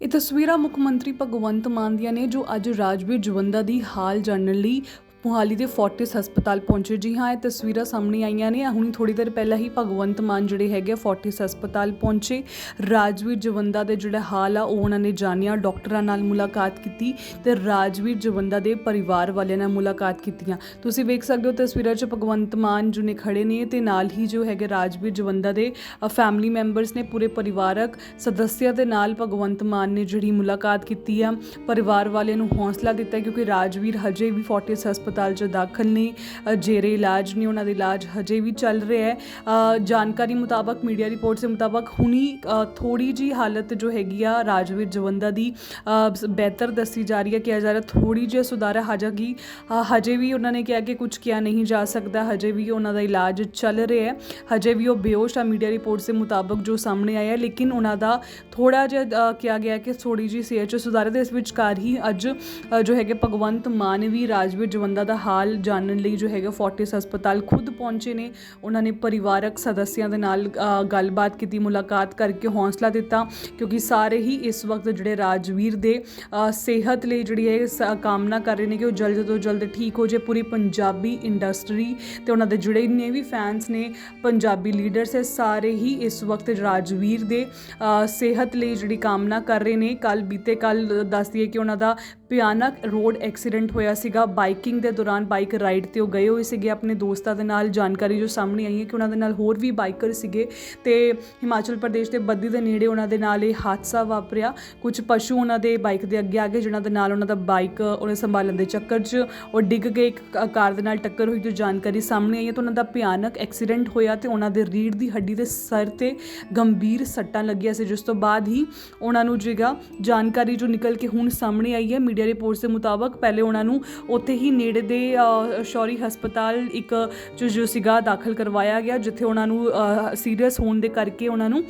ਇਹ ਤਸਵੀਰਾਂ ਮੁੱਖ ਮੰਤਰੀ ਭਗਵੰਤ ਮਾਨ ਦੀਆਂ ਨੇ ਜੋ ਅੱਜ ਰਾਜਵੀਰ ਜਵੰਦਾ ਦੀ ਹਾਲ ਜਾਣਨ ਲਈ ਮੁਹਾਲੀ ਦੇ ਫੋਰਟਿਸ ਹਸਪਤਾਲ ਪਹੁੰਚੇ। ਜੀ ਹਾਂ, ਇਹ ਤਸਵੀਰਾਂ ਸਾਹਮਣੇ ਆਈਆਂ ਨੇ। ਹੁਣੀ ਥੋੜੀ ਦੇਰ ਪਹਿਲਾਂ ਹੀ ਭਗਵੰਤ ਮਾਨ ਜਿਹੜੇ ਹੈਗੇ ਆ ਫੋਰਟਿਸ ਹਸਪਤਾਲ ਪਹੁੰਚੇ। ਰਾਜਵੀਰ ਜਵੰਦਾ ਦੇ ਜਿਹੜਾ ਹਾਲ ਆ, ਉਹ ਉਹਨਾਂ ਨੇ ਜਾਣਿਆ। ਡਾਕਟਰਾਂ ਨਾਲ ਮੁਲਾਕਾਤ ਕੀਤੀ ਤੇ ਰਾਜਵੀਰ ਜਵੰਦਾ ਦੇ ਪਰਿਵਾਰ ਵਾਲਿਆਂ ਨਾਲ ਮੁਲਾਕਾਤ ਕੀਤੀਆਂ। ਤੁਸੀਂ ਵੇਖ ਸਕਦੇ ਹੋ ਤਸਵੀਰਾਂ 'ਚ ਭਗਵੰਤ ਮਾਨ ਜੋ ਨੇ ਖੜੇ ਨੇ ਤੇ ਨਾਲ ਹੀ ਜੋ ਹੈਗੇ ਰਾਜਵੀਰ ਜਵੰਦਾ ਦੇ ਫੈਮਿਲੀ ਮੈਂਬਰਸ ਨੇ ਪੂਰੇ ਪਰਿਵਾਰਕ ਸਦੱਸਿਆਂ ਦੇ ਨਾਲ ਭਗਵੰਤ ਮਾਨ ਨੇ ਜਿਹੜੀ ਮੁਲਾਕਾਤ ਕੀਤੀ ਆ। ਪਰਿਵਾਰ ਵਾਲਿਆਂ ਨੂੰ ਹੌਸਲਾ ਦਿੱਤਾ ਕਿਉਂਕਿ ਰਾਜਵੀਰ ਹਜੇ ਵੀ ਫੋਰਟਿਸ ਹਸਪਤਾਲ ਹਸਪਤਾਲ 'ਚ ਦਾਖਲ ਨੇ। ਜੇਰੇ ਇਲਾਜ ਨੇ ਉਹਨਾਂ ਦਾ ਇਲਾਜ ਹਜੇ ਵੀ ਚੱਲ ਰਿਹਾ ਹੈ। ਜਾਣਕਾਰੀ ਮੁਤਾਬਕ ਮੀਡੀਆ ਰਿਪੋਰਟਸ ਦੇ ਮੁਤਾਬਕ ਹੁਣੀ ਅ, ਥੋੜੀ ਜੀ ਹਾਲਤ ਜੋ ਹੈਗੀ ਆ ਰਾਜਵੀਰ ਜਵੰਦਾ ਦੀ ਬਿਹਤਰ ਦੱਸੀ ਜਾ ਰਹੀ ਹੈ ਕਿਹਾ ਜਾ ਰਿਹਾ ਥੋੜੀ ਜਿਹੀ ਸੁਧਾਰ ਹੈ ਹਾਲਾਂਕਿ ਅ, ਹਜੇ ਵੀ ਉਹਨਾਂ ਨੇ ਕਿਹਾ ਕਿ ਕੁਝ ਕਿਹਾ ਨਹੀਂ ਜਾ ਸਕਦਾ ਹਜੇ ਵੀ ਉਹਨਾਂ ਦਾ ਇਲਾਜ ਚੱਲ ਰਿਹਾ ਹੈ। ਹਜੇ ਵੀ ਉਹ ਬੇਹੋਸ਼ ਆ ਮੀਡੀਆ ਰਿਪੋਰਟਸ ਦੇ ਮੁਤਾਬਕ ਜੋ ਸਾਹਮਣੇ ਆਇਆ ਲੇਕਿਨ ਉਹਨਾਂ ਦਾ ਥੋੜਾ ਜਿਹਾ ਕਿਹਾ ਗਿਆ ਕਿ ਥੋੜੀ ਜੀ ਸਿਹਤ 'ਚ ਸੁਧਾਰ ਹੈ ਤੇ ਇਸ ਵਿਚਕਾਰ ਹੀ ਅੱਜ ਜੋ ਹੈਗੇ ਭਗਵੰਤ ਮਾਨ ਵੀ ਰਾਜਵੀਰ ਜਵੰਦਾ ਦਾ ਹਾਲ ਜਾਣਨ ਲਈ ਜੋ ਹੈਗਾ ਫੋਰਟਿਸ ਹਸਪਤਾਲ ਖੁਦ ਪਹੁੰਚੇ ਨੇ। ਉਹਨਾਂ ਨੇ ਪਰਿਵਾਰਕ ਸਦੱਸਿਆਂ ਦੇ ਨਾਲ ਗੱਲਬਾਤ ਕੀਤੀ, ਮੁਲਾਕਾਤ ਕਰਕੇ ਹੌਸਲਾ ਦਿੱਤਾ ਕਿਉਂਕਿ ਸਾਰੇ ਹੀ ਇਸ ਵਕਤ ਜਿਹੜੇ ਰਾਜਵੀਰ ਦੇ ਸਿਹਤ ਲਈ ਜਿਹੜੀ ਹੈ ਕਾਮਨਾ ਕਰ ਰਹੇ ਨੇ ਕਿ ਉਹ ਜਲਦ ਤੋਂ ਜਲਦ ਠੀਕ ਹੋ ਜਾਏ। ਪੂਰੀ ਪੰਜਾਬੀ ਇੰਡਸਟਰੀ ਤੇ ਉਹਨਾਂ ਦੇ ਜਿਹੜੇ ਨੇ ਵੀ ਫੈਨਸ ਨੇ, ਪੰਜਾਬੀ ਲੀਡਰਸ ਹੈ, ਸਾਰੇ ਹੀ ਇਸ ਵਕਤ ਰਾਜਵੀਰ ਦੇ ਸਿਹਤ ਲਈ ਜਿਹੜੀ ਕਾਮਨਾ ਕਰ ਰਹੇ ਨੇ। ਕੱਲ ਬੀਤੇ ਕੱਲ ਦੱਸ ਦਈਏ ਕਿ ਉਹਨਾਂ ਦਾ ਭਿਆਨਕ ਰੋਡ ਐਕਸੀਡੈਂਟ ਹੋਇਆ ਸੀਗਾ, ਬਾਈਕਿੰਗ ਦੇ ਦੌਰਾਨ ਬਾਈਕ ਰਾਈਡ ਤੇ ਉਹ ਗਏ ਹੋਏ ਸੀਗੇ ਆਪਣੇ ਦੋਸਤਾਂ ਦੇ ਨਾਲ। ਜਾਣਕਾਰੀ ਜੋ ਸਾਹਮਣੇ ਆਈ ਹੈ ਕਿ ਉਹਨਾਂ ਦੇ ਨਾਲ ਹੋਰ ਵੀ ਬਾਈਕਰ ਸੀਗੇ ਤੇ ਹਿਮਾਚਲ ਪ੍ਰਦੇਸ਼ ਦੇ ਬੱਦੀ ਦੇ ਨੇੜੇ ਉਹਨਾਂ ਦੇ ਨਾਲ ਇਹ ਹਾਦਸਾ ਵਾਪਰਿਆ। ਕੁਝ ਪਸ਼ੂ ਉਹਨਾਂ ਦੇ ਬਾਈਕ ਦੇ ਅੱਗੇ ਆ ਗਏ, ਜਿਨ੍ਹਾਂ ਦੇ ਨਾਲ ਉਹਨਾਂ ਦਾ ਬਾਈਕ ਉਹਨੇ ਸੰਭਾਲਣ ਦੇ ਚੱਕਰ 'ਚ ਉਹ ਡਿੱਗ ਗਏ। ਇੱਕ ਕਾਰ ਦੇ ਨਾਲ ਟੱਕਰ ਹੋਈ ਜੋ ਜਾਣਕਾਰੀ ਸਾਹਮਣੇ ਆਈ ਹੈ ਤਾਂ ਉਹਨਾਂ ਦਾ ਭਿਆਨਕ ਐਕਸੀਡੈਂਟ ਹੋਇਆ ਤੇ ਉਹਨਾਂ ਦੇ ਰੀੜ ਦੀ ਹੱਡੀ ਦੇ ਸਰ ਤੇ ਗੰਭੀਰ ਸੱਟਾਂ ਲੱਗੀਆਂ ਸੀ, ਜਿਸ ਤੋਂ ਬਾਅਦ ਹੀ ਉਹਨਾਂ ਨੂੰ ਜਿਹੜਾ ਜਾਣਕਾਰੀ ਜੋ ਨਿਕਲ ਕੇ ਹੁਣ ਸਾਹਮਣੇ ਆਈ ਹੈ। ਮੀਡੀਆ ਰਿਪੋਰਟਸ ਦੇ ਮੁਤਾਬਕ ਪਹਿਲੇ ਉਹਨਾਂ ਨੂੰ ਉੱਥੇ ਹੀ ਨੇੜੇ ਦੇ ਅ, ਸ਼ੌਰੀ ਹਸਪਤਾਲ ਇੱਕ ਜੋ ਸੀਗਾ ਦਾਖਲ ਕਰਵਾਇਆ ਗਿਆ ਜਿੱਥੇ ਉਹਨਾਂ ਨੂੰ ਸੀਰੀਅਸ ਹੋਣ ਦੇ ਕਰਕੇ ਉਹਨਾਂ ਨੂੰ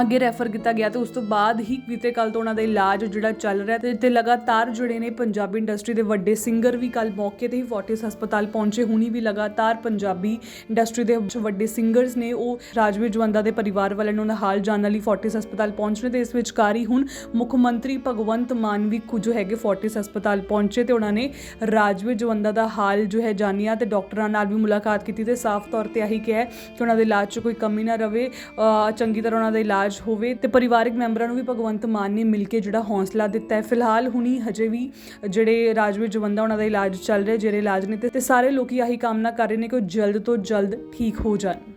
ਅੱਗੇ ਰੈਫਰ ਕੀਤਾ ਗਿਆ ਤੇ ਉਸ ਤੋਂ ਬਾਅਦ ਹੀ ਬੀਤੇ ਕੱਲ ਤੋਂ ਉਹਨਾਂ ਦਾ ਇਲਾਜ ਜਿਹੜਾ ਚੱਲ ਰਿਹਾ ਤੇ ਤੇ ਲਗਾਤਾਰ ਜਿਹੜੇ ਨੇ ਪੰਜਾਬੀ ਇੰਡਸਟਰੀ ਦੇ ਵੱਡੇ ਸਿੰਗਰ ਵੀ ਕੱਲ ਮੌਕੇ ਤੇ ਹੀ ਫੋਰਟਿਸ ਹਸਪਤਾਲ ਪਹੁੰਚੇ, ਹੁਣੀ ਵੀ ਲਗਾਤਾਰ ਪੰਜਾਬੀ ਇੰਡਸਟਰੀ ਦੇ ਵਿੱਚ ਵੱਡੇ ਸਿੰਗਰਸ ਨੇ, ਉਹ ਰਾਜਵੀਰ ਜਵੰਦਾ ਦੇ ਪਰਿਵਾਰ ਵਾਲਿਆਂ ਨੂੰ ਉਹਦਾ ਹਾਲ ਜਾਣਨ ਲਈ ਫੋਰਟਿਸ ਹਸਪਤਾਲ ਪਹੁੰਚ ਰਹੇ ਤੇ ਇਸ ਵਿਚਕਾਰ ਹੀ ਹੁਣ ਮੁੱਖ ਮੰਤਰੀ ਭਗਵੰਤ ਮਾਨ ਵੀ ਕੁਝ ਹੈਗੇ ਫੋਰਟਿਸ ਹਸਪਤਾਲ ਪਹੁੰਚੇ ਤੇ ਉਹਨਾਂ ਨੇ ਰਾਜਵੀਰ ਜਵੰਦਾ ਦਾ ਹਾਲ ਜੋ ਹੈ ਜਾਣਿਆ ਤੇ ਡਾਕਟਰਾਂ ਨਾਲ ਵੀ ਮੁਲਾਕਾਤ ਕੀਤੀ ਤੇ ਸਾਫ਼ ਤੌਰ ਤੇ ਆਹੀ ਕਿਹਾ ਕਿ ਉਹਨਾਂ ਦੇ ਇਲਾਜ 'ਚ ਕੋਈ ਕਮੀ ਨਾ ਰਵੇ। ਚੰਗੀ ਤਰ੍ਹਾਂ ਉਹਨਾਂ ਦਾ ਇਲਾਜ ਇਲਾਜ ਹੋਵੇ ਤੇ ਪਰਿਵਾਰਕ ਮੈਂਬਰਾਂ ਨੂੰ ਵੀ ਭਗਵੰਤ ਮਾਨ ਨੇ ਮਿਲ ਕੇ ਜਿਹੜਾ ਹੌਸਲਾ ਦਿੱਤਾ ਹੈ। ਫਿਲਹਾਲ ਹੁਣੀ ਹਜੇ ਵੀ ਜਿਹੜੇ ਰਾਜਵੀਰ ਜਵੰਦਾ ਉਹਨਾਂ ਦਾ ਇਲਾਜ ਚੱਲ ਰਿਹਾ, ਜਿਹੜੇ ਇਲਾਜ ਨੇ ਤੇ ਤੇ ਸਾਰੇ ਲੋਕੀ ਆਹੀ ਕਾਮਨਾ ਕਰ ਰਹੇ ਨੇ ਕਿ ਉਹ ਜਲਦ ਤੋਂ ਜਲਦ ਠੀਕ ਹੋ ਜਾਣ।